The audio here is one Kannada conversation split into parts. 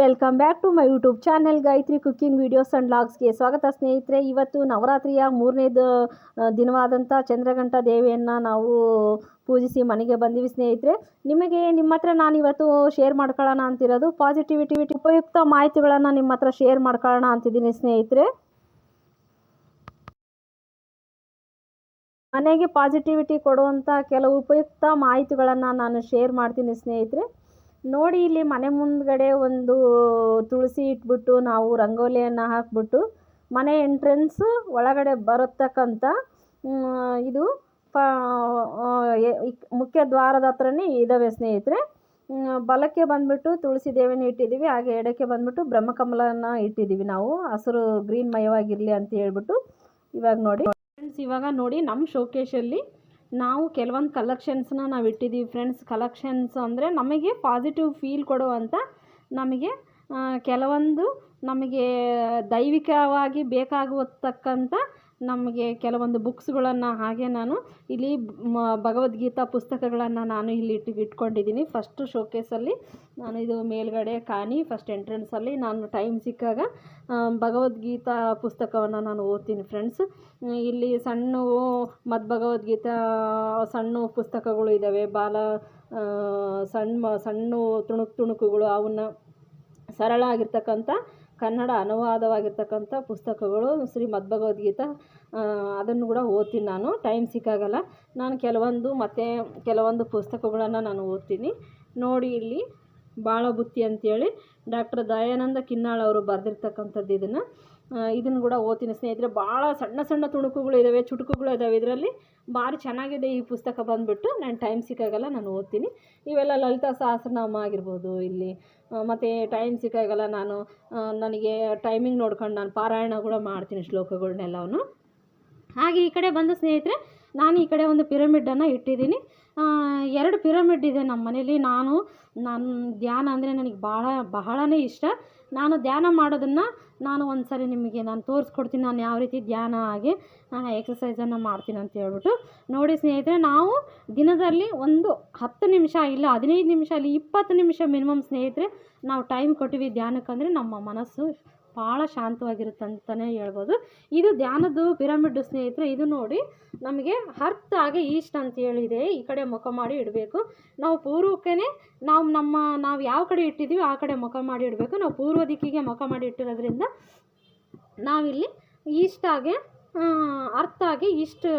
Welcome back to my YouTube channel Gayatri cooking videos and ಲಾಗ್ಸ್ಗೆ ಸ್ವಾಗತ ಸ್ನೇಹಿತರೆ. ಇವತ್ತು ನವರಾತ್ರಿಯ ಮೂರನೇದು ದಿನವಾದಂಥ ಚಂದ್ರಘಂಟ ದೇವಿಯನ್ನು ನಾವು ಪೂಜಿಸಿ ಮನೆಗೆ ಬಂದೀವಿ ಸ್ನೇಹಿತರೆ. ನಿಮಗೆ ನಿಮ್ಮ ಹತ್ರ ನಾನು ಇವತ್ತು ಶೇರ್ ಮಾಡ್ಕೊಳ್ಳೋಣ ಅಂತಿರೋದು, ಪಾಸಿಟಿವಿಟಿ ಉಪಯುಕ್ತ ಮಾಹಿತಿಗಳನ್ನು ನಿಮ್ಮ ಹತ್ರ ಶೇರ್ ಮಾಡ್ಕೊಳ್ಳೋಣ ಅಂತಿದ್ದೀನಿ ಸ್ನೇಹಿತರೆ. ಮನೆಗೆ ಪಾಸಿಟಿವಿಟಿ ಕೊಡುವಂಥ ಕೆಲವು ಉಪಯುಕ್ತ ಮಾಹಿತಿಗಳನ್ನು ನಾನು ಶೇರ್ ಮಾಡ್ತೀನಿ ಸ್ನೇಹಿತರೆ. ನೋಡಿ ಇಲ್ಲಿ ಮನೆ ಮುಂದ್ಗಡೆ ಒಂದು ತುಳಸಿ ಇಟ್ಬಿಟ್ಟು ನಾವು ರಂಗೋಲಿಯನ್ನು ಹಾಕ್ಬಿಟ್ಟು ಮನೆ ಎಂಟ್ರೆನ್ಸು ಒಳಗಡೆ ಬರತಕ್ಕಂಥ ಇದು ಮುಖ್ಯ ದ್ವಾರದ ಹತ್ರನೇ ಇದ್ದಾವೆ ಸ್ನೇಹಿತರೆ. ಬಲಕ್ಕೆ ಬಂದ್ಬಿಟ್ಟು ತುಳಸಿ ದೇವಿನ ಇಟ್ಟಿದ್ದೀವಿ ಹಾಗೆ ಎಡಕ್ಕೆ ಬಂದ್ಬಿಟ್ಟು ಬ್ರಹ್ಮಕಮಲನ ಇಟ್ಟಿದ್ದೀವಿ ನಾವು. ಹಸಿರು ಗ್ರೀನ್ ಮಯವಾಗಿರಲಿ ಅಂತ ಹೇಳ್ಬಿಟ್ಟು ಇವಾಗ ನೋಡಿ. ಫ್ರೆಂಡ್ಸ್ ಇವಾಗ ನೋಡಿ ನಮ್ಮ ಶೋಕೇಶಲ್ಲಿ ನಾವು ಕೆಲವೊಂದು ಕಲೆಕ್ಷನ್ಸ್ನ ನಾವು ಇಟ್ಟಿದ್ದೀವಿ ಫ್ರೆಂಡ್ಸ್ ಕಲೆಕ್ಷನ್ಸ್ ಅಂದರೆ ನಮಗೆ ಪಾಸಿಟಿವ್ ಫೀಲ್ ಕೊಡುವಂಥ ನಮಗೆ ಕೆಲವೊಂದು ನಮಗೆ ದೈವಿಕವಾಗಿ ಬೇಕಾಗುವತಕ್ಕಂಥ ನಮಗೆ ಕೆಲವೊಂದು ಬುಕ್ಸ್ಗಳನ್ನು ಹಾಗೆ ನಾನು ಇಲ್ಲಿ ಭಗವದ್ಗೀತಾ ಪುಸ್ತಕಗಳನ್ನು ನಾನು ಇಲ್ಲಿ ಇಟ್ಟು ಇಟ್ಕೊಂಡಿದ್ದೀನಿ. ಫಸ್ಟು ಶೋಕೇಸಲ್ಲಿ ನಾನು ಇದು ಮೇಲ್ಗಡೆ ಕಾಣಿ ಫಸ್ಟ್ ಎಂಟ್ರೆನ್ಸಲ್ಲಿ ನಾನು ಟೈಮ್ ಸಿಕ್ಕಾಗ ಭಗವದ್ಗೀತಾ ಪುಸ್ತಕವನ್ನು ನಾನು ಓದ್ತೀನಿ ಫ್ರೆಂಡ್ಸ್ ಇಲ್ಲಿ ಸಣ್ಣ ಮದ್ ಭಗವದ್ಗೀತಾ ಸಣ್ಣ ಪುಸ್ತಕಗಳು ಇದ್ದಾವೆ ಬಾಲ ಸಣ್ಣ ಸಣ್ಣ ತುಣುಕು ತುಣುಕುಗಳು, ಅವನ್ನ ಸರಳ ಆಗಿರ್ತಕ್ಕಂಥ ಕನ್ನಡ ಅನುವಾದವಾಗಿರ್ತಕ್ಕಂಥ ಪುಸ್ತಕಗಳು ಶ್ರೀ ಭಗವದ್ಗೀತಾ ಅದನ್ನು ಕೂಡ ಓದ್ತೀನಿ ನಾನು. ಟೈಮ್ ಸಿಕ್ಕಾಗಲ್ಲ. ನಾನು ಕೆಲವೊಂದು ಮತ್ತು ಕೆಲವೊಂದು ಪುಸ್ತಕಗಳನ್ನು ನಾನು ಓದ್ತೀನಿ. ನೋಡಿ ಇಲ್ಲಿ ಬಾಳ ಬುತ್ತಿ ಅಂತೇಳಿ ಡಾಕ್ಟರ್ ದಯಾನಂದ ಕಿನ್ನಾಳ್ ಅವರು ಬರೆದಿರ್ತಕ್ಕಂಥದ್ದು ಇದನ್ನು. ಇದನ್ನು ಕೂಡ ಓದ್ತೀನಿ. ಸ್ನೇಹಿತರೆ, ಭಾಳ ಸಣ್ಣ ಸಣ್ಣ ತುಣುಕುಗಳು ಇದ್ದಾವೆ ಚುಟುಕುಗಳು ಇದ್ದಾವೆ ಇದರಲ್ಲಿ ಭಾರಿ ಚೆನ್ನಾಗಿದೆ ಈ ಪುಸ್ತಕ ಬಂದುಬಿಟ್ಟು. ನಾನು ಟೈಮ್ ಸಿಕ್ಕಾಗಲ್ಲ, ನಾನು ಓದ್ತೀನಿ. ಇವೆಲ್ಲ ಲಲಿತಾ ಸಹಸ್ರನಾಮ ಆಗಿರ್ಬೋದು ಇಲ್ಲಿ. ಮತ್ತು ಟೈಮ್ ಸಿಕ್ಕಾಗಲ್ಲ, ನಾನು ನನಗೆ ಟೈಮಿಂಗ್ ನೋಡ್ಕೊಂಡು ನಾನು ಪಾರಾಯಣ ಕೂಡ ಮಾಡ್ತೀನಿ ಶ್ಲೋಕಗಳನ್ನೆಲ್ಲವನ್ನು ಹಾಗೆ ಈ ಕಡೆ ಬಂದು ಸ್ನೇಹಿತರೆ ನಾನು ಈ ಕಡೆ ಒಂದು ಪಿರಮಿಡನ್ನು ಇಟ್ಟಿದ್ದೀನಿ. ಎರಡು ಪಿರಮಿಡ್ ಇದೆ ನಮ್ಮ ಮನೇಲಿ. ನಾನು ನನ್ನ ಧ್ಯಾನ ಅಂದರೆ ನನಗೆ ಭಾಳ ಬಹಳನೇ ಇಷ್ಟ. ನಾನು ಧ್ಯಾನ ಮಾಡೋದನ್ನು ನಾನು ಒಂದು ಸರಿ ನಿಮಗೆ ನಾನು ತೋರಿಸ್ಕೊಡ್ತೀನಿ. ನಾನು ಯಾವ ರೀತಿ ಧ್ಯಾನ ಆಗಿ ಎಕ್ಸಸೈಸನ್ನು ಮಾಡ್ತೀನಿ ಅಂತ ಹೇಳ್ಬಿಟ್ಟು. ನೋಡಿ ಸ್ನೇಹಿತರೆ, ನಾವು ದಿನದಲ್ಲಿ ಒಂದು ಹತ್ತು ನಿಮಿಷ ಇಲ್ಲ ಹದಿನೈದು ನಿಮಿಷ ಅಲ್ಲಿ ಇಪ್ಪತ್ತು ನಿಮಿಷ ಮಿನಿಮಮ್ ಸ್ನೇಹಿತರೆ, ನಾವು ಟೈಮ್ ಕೊಟ್ಟಿವಿ ಧ್ಯಾನಕ್ಕಂದರೆ ನಮ್ಮ ಮನಸ್ಸು ಭಾಳ ಶಾಂತವಾಗಿರುತ್ತೆ ಅಂತಲೇ ಹೇಳ್ಬೋದು. ಇದು ಧ್ಯಾನದ್ದು ಪಿರಮಿಡ್ ಸ್ನೇಹಿತರೆ, ಇದು ನೋಡಿ ನಮಗೆ ಹರ್ತ್ ಆಗಿ ಈಸ್ಟ್ ಅಂತ ಹೇಳಿದೆ. ಈ ಕಡೆ ಮುಖ ಮಾಡಿ ಇಡಬೇಕು. ನಾವು ಪೂರ್ವಕ್ಕೇ ನಾವು ನಮ್ಮ, ನಾವು ಯಾವ ಕಡೆ ಇಟ್ಟಿದ್ದೀವಿ ಆ ಕಡೆ ಮುಖ ಮಾಡಿ ಇಡಬೇಕು. ನಾವು ಪೂರ್ವ ದಿಕ್ಕಿಗೆ ಮುಖ ಮಾಡಿ ಇಟ್ಟಿರೋದ್ರಿಂದ ನಾವಿಲ್ಲಿ ಈಸ್ಟಾಗೆ ಅರ್ಥ ಆಗಿ ಇಷ್ಟು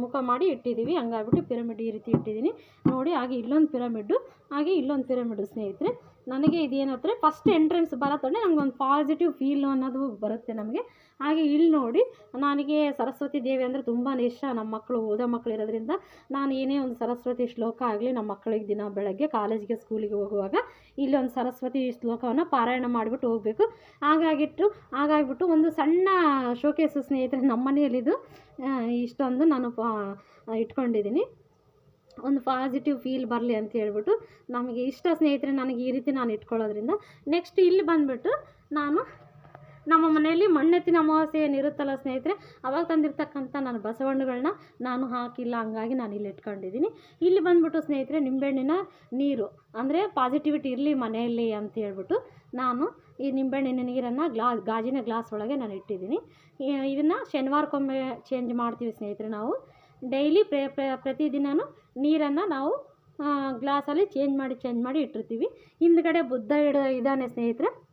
ಮುಖ ಮಾಡಿ ಇಟ್ಟಿದ್ದೀವಿ ಹಂಗಾಗ್ಬಿಟ್ಟು ಪಿರಮಿಡ್ ಈ ರೀತಿ ಇಟ್ಟಿದ್ದೀನಿ ನೋಡಿ, ಹಾಗೆ ಇಲ್ಲೊಂದು ಪಿರಮಿಡ್ಡು, ಹಾಗೆ ಇಲ್ಲೊಂದು ಪಿರಮಿಡ್ ಸ್ನೇಹಿತರೆ. ನನಗೆ ಇದೇನಂದರೆ ಫಸ್ಟ್ ಎಂಟ್ರೆನ್ಸ್ ಬರತ್ತಂದರೆ ನಮಗೊಂದು ಪಾಸಿಟಿವ್ ಫೀಲ್ ಅನ್ನೋದು ಬರುತ್ತೆ ನಮಗೆ. ಹಾಗೆ ಇಲ್ಲಿ ನೋಡಿ, ನನಗೆ ಸರಸ್ವತಿ ದೇವಿ ಅಂದರೆ ತುಂಬಾ ಇಷ್ಟ. ನಮ್ಮ ಮಕ್ಕಳು ಓದೋ ಮಕ್ಕಳು ಇರೋದ್ರಿಂದ ನಾನು ಏನೇ ಒಂದು ಸರಸ್ವತಿ ಶ್ಲೋಕ ಆಗಲಿ ನಮ್ಮ ಮಕ್ಕಳಿಗೆ ದಿನ ಬೆಳಗ್ಗೆ ಕಾಲೇಜಿಗೆ ಸ್ಕೂಲಿಗೆ ಹೋಗುವಾಗ ಇಲ್ಲಿ ಒಂದು ಸರಸ್ವತಿ ಶ್ಲೋಕವನ್ನು ಪಾರಾಯಣ ಮಾಡಿಬಿಟ್ಟು ಹೋಗಬೇಕು. ಹಾಗಾಗಿಟ್ಟು, ಹಾಗಾಗಿಬಿಟ್ಟು ಒಂದು ಸಣ್ಣ ಶೋಕೇಸು ಸ್ನೇಹಿತರೆ ನಮ್ಮ ಮನೆಯಲ್ಲಿದು ಇಷ್ಟೊಂದು ನಾನು ಇಟ್ಕೊಂಡಿದ್ದೀನಿ. ಒಂದು ಪಾಸಿಟಿವ್ ಫೀಲ್ ಬರಲಿ ಅಂತ ಹೇಳ್ಬಿಟ್ಟು ನಮಗೆ ಇಷ್ಟ ಸ್ನೇಹಿತರೆ ನನಗೆ ಈ ರೀತಿ ನಾನು ಇಟ್ಕೊಳ್ಳೋದ್ರಿಂದ. ನೆಕ್ಸ್ಟ್ ಇಲ್ಲಿ ಬಂದುಬಿಟ್ಟು ನಾನು ನಮ್ಮ ಮನೆಯಲ್ಲಿ ಮಣ್ಣೆತ್ತಿನ ಅಮಾವಾಸ್ಯೆ ಏನಿರುತ್ತಲ್ಲ ಸ್ನೇಹಿತರೆ, ಅವಾಗ ತಂದಿರ್ತಕ್ಕಂಥ ನಾನು ಬಸವಣ್ಣಗಳನ್ನ ನಾನು ಹಾಕಿಲ್ಲ, ಹಂಗಾಗಿ ನಾನು ಇಲ್ಲಿ ಇಟ್ಕೊಂಡಿದ್ದೀನಿ. ಇಲ್ಲಿ ಬಂದ್ಬಿಟ್ಟು ಸ್ನೇಹಿತರೆ ನಿಂಬೆಹಣ್ಣಿನ ನೀರು, ಅಂದರೆ ಪಾಸಿಟಿವಿಟಿ ಇರಲಿ ಮನೆಯಲ್ಲಿ ಅಂತ ಹೇಳ್ಬಿಟ್ಟು ನಾನು ಈ ನಿಂಬೆಹಣ್ಣಿನ ನೀರನ್ನು ಗ್ಲಾಸ್ ಗಾಜಿನ ಗ್ಲಾಸ್ ಒಳಗೆ ನಾನು ಇಟ್ಟಿದ್ದೀನಿ. ಇದನ್ನು ಶನಿವಾರಕ್ಕೊಮ್ಮೆ ಚೇಂಜ್ ಮಾಡ್ತೀವಿ ಸ್ನೇಹಿತರೆ ನಾವು. ಡೈಲಿ ಪ್ರ ಪ್ರ- ಪ್ರತಿದಿನವೂ ನೀರನ್ನು ನಾವು ಗ್ಲಾಸಲ್ಲಿ ಚೇಂಜ್ ಮಾಡಿ ಚೇಂಜ್ ಮಾಡಿ ಇಟ್ಟಿರ್ತೀವಿ. ಹಿಂದ್ಗಡೆ ಬುದ್ಧ ಇಡೋ, ಇದ್ದಾನೆ ಸ್ನೇಹಿತರೆ.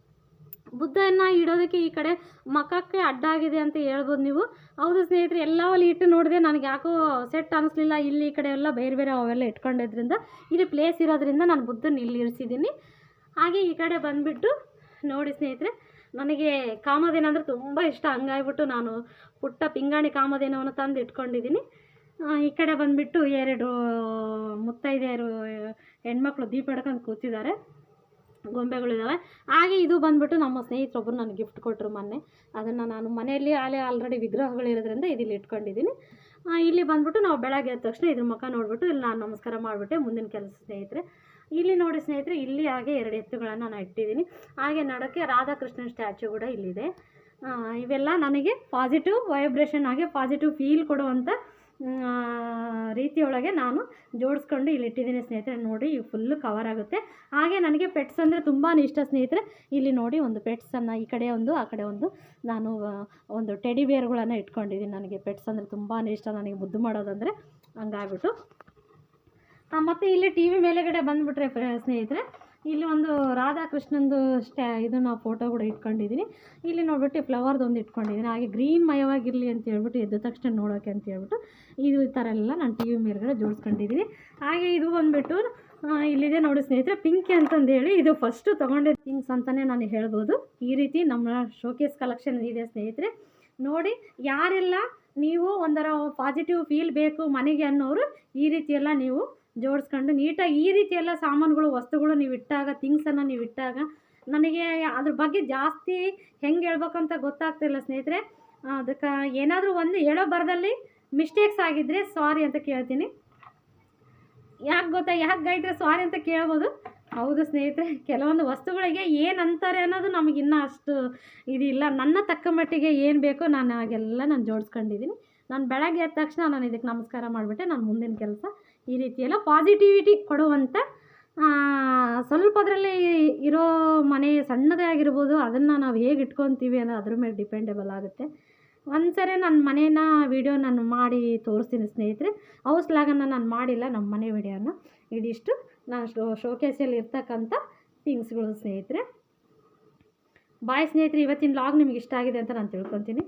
ಬುದ್ಧನ ಇಡೋದಕ್ಕೆ ಈ ಕಡೆ ಮಖಕ್ಕೆ ಅಡ್ಡ ಆಗಿದೆ ಅಂತ ಹೇಳ್ಬೋದು ನೀವು. ಹೌದು ಸ್ನೇಹಿತರೆ, ಎಲ್ಲ ಅಲ್ಲಿ ಇಟ್ಟು ನೋಡಿದೆ ನನಗೆ ಯಾಕೋ ಸೆಟ್ ಅನ್ನಿಸ್ಲಿಲ್ಲ ಇಲ್ಲಿ ಈ ಕಡೆ ಎಲ್ಲ ಬೇರೆ ಬೇರೆ ಅವೆಲ್ಲ ಇಟ್ಕೊಂಡಿದ್ರಿಂದ ಇಲ್ಲಿ ಪ್ಲೇಸ್ ಇರೋದ್ರಿಂದ ನಾನು ಬುದ್ಧನ ಇಲ್ಲಿ ಇರಿಸಿದ್ದೀನಿ. ಹಾಗೆ ಈ ಕಡೆ ಬಂದುಬಿಟ್ಟು ನೋಡಿ ಸ್ನೇಹಿತರೆ, ನನಗೆ ಕಾಮಧೇನ ಅಂದರೆ ತುಂಬ ಇಷ್ಟ. ಹಂಗಾಗ್ಬಿಟ್ಟು ನಾನು ಪುಟ್ಟ ಪಿಂಗಾಣಿ ಕಾಮಧೇನವನ್ನು ತಂದು ಇಟ್ಕೊಂಡಿದ್ದೀನಿ. ಈ ಕಡೆ ಬಂದುಬಿಟ್ಟು ಎರಡು ಮುತ್ತೈದೆಯರು ಹೆಣ್ಮಕ್ಳು ದೀಪ ಹಿಡ್ಕೊಂಡು ಕೂತಿದ್ದಾರೆ. ಗೊಂಬೆಗಳಿದ್ದಾವೆ ಹಾಗೆ ಇದು ಬಂದುಬಿಟ್ಟು ನಮ್ಮ ಸ್ನೇಹಿತರೊಬ್ಬರು ನನಗೆ ಗಿಫ್ಟ್ ಕೊಟ್ಟರು ಮೊನ್ನೆ. ಅದನ್ನು ನಾನು ಮನೆಯಲ್ಲಿ ಅಲ್ಲೇ ಆಲ್ರೆಡಿ ವಿಗ್ರಹಗಳಿರೋದ್ರಿಂದ ಇದಿಲ್ಲಿ ಇಟ್ಕೊಂಡಿದ್ದೀನಿ. ಇಲ್ಲಿ ಬಂದುಬಿಟ್ಟು ನಾವು ಬೆಳಗ್ಗೆ ಎದ್ದ ತಕ್ಷಣ ಇದ್ರ ಮುಖ ನೋಡಿಬಿಟ್ಟು ಇಲ್ಲಿ ನಾನು ನಮಸ್ಕಾರ ಮಾಡಿಬಿಟ್ಟೆ, ಮುಂದಿನ ಕೆಲಸ ಸ್ನೇಹಿತರೆ. ಇಲ್ಲಿ ನೋಡಿ ಸ್ನೇಹಿತರೆ, ಇಲ್ಲಿ ಹಾಗೆ ಎರಡು ಎತ್ತುಗಳನ್ನು ನಾನು ಇಟ್ಟಿದ್ದೀನಿ. ಹಾಗೆ ನಡೋಕ್ಕೆ ರಾಧಾಕೃಷ್ಣನ್ ಸ್ಟ್ಯಾಚು ಕೂಡ ಇಲ್ಲಿದೆ. ಇವೆಲ್ಲ ನನಗೆ ಪಾಸಿಟಿವ್ ವೈಬ್ರೇಷನ್ ಹಾಗೆ ಪಾಸಿಟಿವ್ ಫೀಲ್ ಕೊಡುವಂಥ ರೀತಿಯೊಳಗೆ ನಾನು ಜೋಡಿಸ್ಕೊಂಡು ಇಲ್ಲಿ ಇಟ್ಟಿದ್ದೀನಿ ಸ್ನೇಹಿತರೆ. ನೋಡಿ ಫುಲ್ ಫುಲ್ಲು ಕವರ್ ಆಗುತ್ತೆ. ಹಾಗೆ ನನಗೆ ಪೆಟ್ಸ್ ಅಂದರೆ ತುಂಬಾ ಇಷ್ಟ ಸ್ನೇಹಿತರೆ. ಇಲ್ಲಿ ನೋಡಿ, ಒಂದು ಪೆಟ್ಸನ್ನು ಈ ಕಡೆ ಒಂದು, ಆ ಕಡೆ ಒಂದು. ನಾನು ಒಂದು ಟೆಡಿ ಬೇರ್ಗಳನ್ನು ಇಟ್ಕೊಂಡಿದ್ದೀನಿ ನನಗೆ. ಪೆಟ್ಸ್ ಅಂದರೆ ತುಂಬಾ ಇಷ್ಟ. ನನಗೆ ಮುದ್ದು ಮಾಡೋದಂದರೆ ಹಂಗಾಗ್ಬಿಟ್ಟು. ಮತ್ತು ಇಲ್ಲಿ ಟಿ ವಿ ಮೇಲೆಗಡೆ ಬಂದುಬಿಟ್ರೆ ಸ್ನೇಹಿತರೆ ಇಲ್ಲಿ ಒಂದು ರಾಧಾಕೃಷ್ಣಂದು ಸ್ಟ್ಯಾ ಇದನ್ನು ಫೋಟೋ ಕೂಡ ಇಟ್ಕೊಂಡಿದ್ದೀನಿ ಇಲ್ಲಿ ನೋಡ್ಬಿಟ್ಟು ಫ್ಲವರ್ದು ಒಂದು ಇಟ್ಕೊಂಡಿದ್ದೀನಿ ಹಾಗೆ ಗ್ರೀನ್ ಮಯವಾಗಿರಲಿ ಅಂತ ಹೇಳ್ಬಿಟ್ಟು ಎದ್ದ ತಕ್ಷಣ ನೋಡೋಕ್ಕೆ ಅಂತ ಹೇಳ್ಬಿಟ್ಟು ಇದು ಈ ಥರ ಎಲ್ಲ ನಾನು ಟಿ ವಿ ಮೇಲ್ಗಡೆ ಜೋಡಿಸ್ಕೊಂಡಿದ್ದೀನಿ ಹಾಗೆ ಇದು ಬಂದುಬಿಟ್ಟು ಇಲ್ಲಿದೆ ನೋಡಿ ಸ್ನೇಹಿತರೆ, ಪಿಂಕಿ ಅಂತಂದೇಳಿ ಇದು ಫಸ್ಟು ತೊಗೊಂಡಿದ್ದ ಥಿಂಗ್ಸ್ ಅಂತಲೇ ನಾನು ಹೇಳ್ಬೋದು. ಈ ರೀತಿ ನಮ್ಮ ಶೋಕೇಸ್ ಕಲೆಕ್ಷನ್ ಇದೆ ಸ್ನೇಹಿತರೆ. ನೋಡಿ, ಯಾರೆಲ್ಲ ನೀವು ಒಂಥರ ಪಾಸಿಟಿವ್ ಫೀಲ್ ಬೇಕು ಮನೆಗೆ ಅನ್ನೋರು, ಈ ರೀತಿಯೆಲ್ಲ ನೀವು ಜೋಡಿಸ್ಕೊಂಡು ನೀಟಾಗಿ ಈ ರೀತಿ ಎಲ್ಲ ಸಾಮಾನುಗಳು, ವಸ್ತುಗಳು ನೀವು ಇಟ್ಟಾಗ, ಥಿಂಗ್ಸನ್ನು ನೀವು ಇಟ್ಟಾಗ ನನಗೆ ಅದ್ರ ಬಗ್ಗೆ ಜಾಸ್ತಿ ಹೆಂಗೆ ಹೇಳ್ಬೇಕಂತ ಗೊತ್ತಾಗ್ತಿಲ್ಲ ಸ್ನೇಹಿತರೆ. ಅದಕ್ಕೆ ಏನಾದರೂ ಒಂದು ಹೇಳೋ ಬರದಲ್ಲಿ ಮಿಸ್ಟೇಕ್ಸ್ ಆಗಿದ್ದರೆ ಸಾರಿ ಅಂತ ಕೇಳ್ತೀನಿ. ಯಾಕೆ ಗೊತ್ತಾ, ಯಾಕೆ ಗೈದ್ರೆ ಸಾರಿ ಅಂತ ಕೇಳ್ಬೋದು. ಹೌದು ಸ್ನೇಹಿತರೆ, ಕೆಲವೊಂದು ವಸ್ತುಗಳಿಗೆ ಏನು ಅಂತಾರೆ ಅನ್ನೋದು ನಮಗಿನ್ನೂ ಅಷ್ಟು ಇದಿಲ್ಲ. ನನ್ನ ತಕ್ಕ ಮಟ್ಟಿಗೆ ಏನು ಬೇಕೋ ನಾನು ಹಾಗೆಲ್ಲ ನಾನು ಜೋಡಿಸ್ಕೊಂಡಿದ್ದೀನಿ. ನಾನು ಬೆಳಗ್ಗೆ ಎದ್ದ ತಕ್ಷಣ ನಾನು ಇದಕ್ಕೆ ನಮಸ್ಕಾರ ಮಾಡಿಬಿಟ್ಟೆ. ನಾನು ಮುಂದಿನ ಕೆಲಸ ಈ ರೀತಿ ಎಲ್ಲ ಪಾಸಿಟಿವಿಟಿ ಕೊಡುವಂಥ ಸ್ವಲ್ಪ ಸ್ವಲ್ಪದರಲ್ಲಿ ಇರೋ ಮನೆ ಸಣ್ಣದೇ ಆಗಿರ್ಬೋದು, ಅದನ್ನು ನಾವು ಹೇಗೆ ಇಟ್ಕೊತೀವಿ ಅನ್ನೋ ಅದ್ರ ಮೇಲೆ ಡಿಪೆಂಡೆಬಲ್ ಆಗುತ್ತೆ. ಒಂದು ಸರಿ ನನ್ನ ಮನೇನ ವೀಡಿಯೋ ನಾನು ಮಾಡಿ ತೋರಿಸ್ತೀನಿ ಸ್ನೇಹಿತರೆ ಹೌಸ್ ಲಾಗನ್ನು ನಾನು ಮಾಡಿಲ್ಲ ನಮ್ಮ ಮನೆ ವಿಡಿಯೋನ ಇದಿಷ್ಟು. ನಾನು ಶೋ ಶೋಕೇಸಲ್ಲಿ ಇರ್ತಕ್ಕಂಥ ಥಿಂಗ್ಸ್ಗಳು ಸ್ನೇಹಿತರೆ. ಬಾಯ್ ಸ್ನೇಹಿತರೆ, ಇವತ್ತಿನ ಲಾಗ್ ನಿಮ್ಗೆ ಇಷ್ಟ ಆಗಿದೆ ಅಂತ ನಾನು ತಿಳ್ಕೊತೀನಿ.